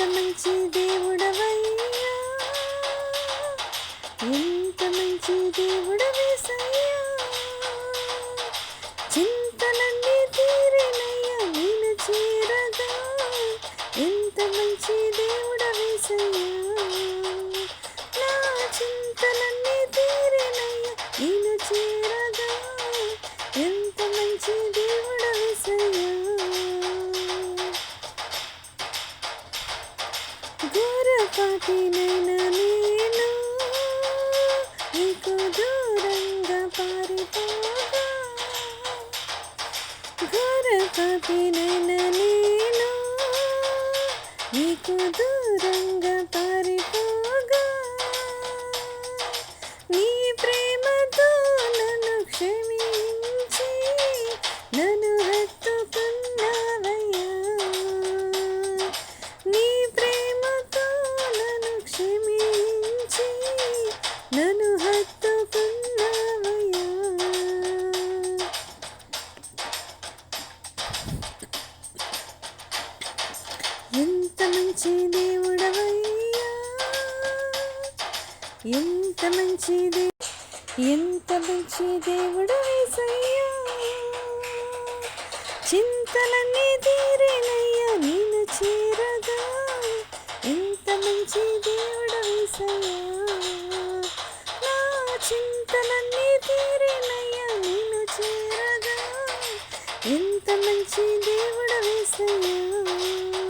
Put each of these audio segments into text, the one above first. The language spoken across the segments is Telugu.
ఎంత మంచి దేవుడవయ్యా. ఎంత మంచి దేవుడవే గోరపాటినైనా నేను నీకు దూరంగా పారిపోగా. గోరపాటినైనా నేను నీకు దూరంగా ఎంత మంచి దేవుడవయ్యా. ఎంత మంచి దే ఎంత మంచి దేవుడు వేసయ్యా. చింతలన్నీ తీరేనయ్యా నేను చేరగా. ఎంత మంచి దేవుడు వేసయ్యా. నా చింతలన్నీ తీరేనయ్యా నేను చేరగా. ఎంత మంచి దేవుడు వేసయ్యా.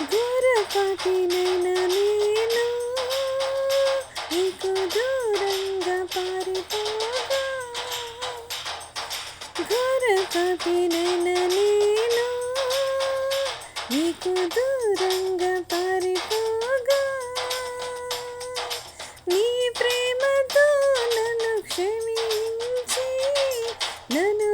వేసయ్యా నేను నీకు దూరంగా పారిపోగా. గోరపాటినైనా నేను నీకు దూరంగా పారిపోగా. నీ ప్రేమతో నన్ను క్షమించి నన్ను